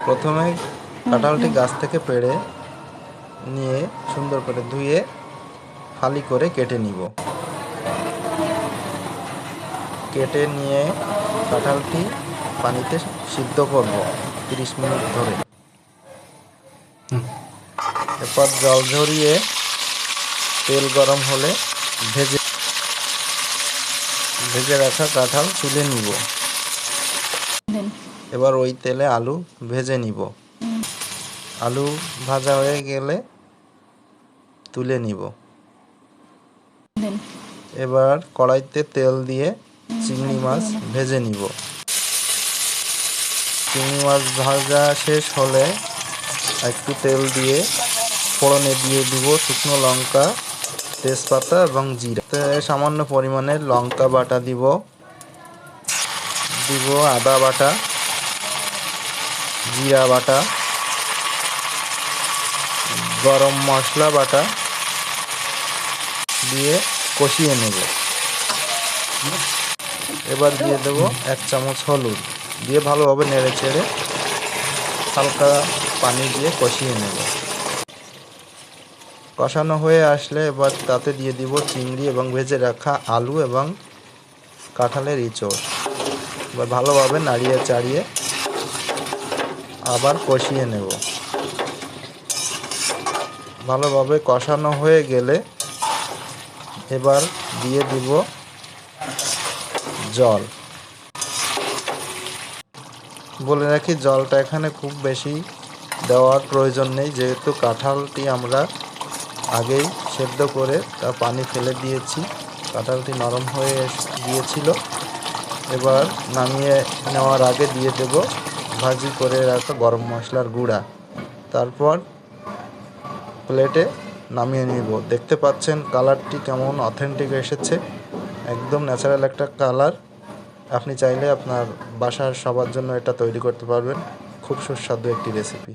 প্রথমে কাঁঠালটি গাছ থেকে পেড়ে নিয়ে সুন্দর করে ধুয়ে ফালি করে কেটে নিব। কেটে নিয়ে কাঁঠালটি পানিতে সিদ্ধ করব তিরিশ মিনিট ধরে। এরপর জল ঝরিয়ে তেল গরম হলে ভেজে ভেজে রাখা কাঁঠাল তুলে নিব। এবার ওই তেলে আলু ভেজে নিব। আলু ভাজা হয়ে গেলে তুলে নিব। এবার কড়াইতে তেল দিয়ে চিংড়ি মাছ ভেজে নিব। চিংড়ি মাছ ভাজা শেষ হলে একটু তেল দিয়ে ফোড়নে দিয়ে দিব শুকনো লঙ্কা, তেজপাতা এবং জিরা। সামান্য পরিমাণে লঙ্কা বাটা দিব। দিব আদা বাটা। জিরা বাটা, গরম মশলা বাটা দিয়ে কষিয়ে নেব। এবার দিয়ে দেব এক চামচ হলুদ। দিয়ে ভালোভাবে নেড়ে চেড়ে হালকা পানি দিয়ে কষিয়ে নেব। কষানো হয়ে আসলে এবার তাতে দিয়ে দিব চিংড়ি এবং ভেজে রাখা আলু এবং কাঁঠালের ইঁচড়। এবার ভালোভাবে নাড়িয়ে চাড়িয়ে আবার কষিয়ে নেব। ভালোভাবে কষানো হয়ে গেলে এবার দিয়ে দিব জল। বলে রাখি, জলটা এখানে খুব বেশি দেওয়ার প্রয়োজন নেই। যেহেতু কাঁঠালটি আমরা আগেই সেদ্ধ করে তা পানি ফেলে দিয়েছি, কাঁঠালটি নরম হয়ে গিয়েছিল। এবার নামিয়ে নেওয়ার আগে দিয়ে দেব ভাজি করে রাখা গরম মশলার গুঁড়া। তারপর প্লেটে নামিয়ে নিব। দেখতে পাচ্ছেন কালারটি কেমন অথেন্টিক এসেছে। একদম ন্যাচারাল একটা কালার আপনি চাইলে আপনার বাসার সবার জন্য এটা তৈরি করতে পারবেন। খুব সুস্বাদু একটি রেসিপি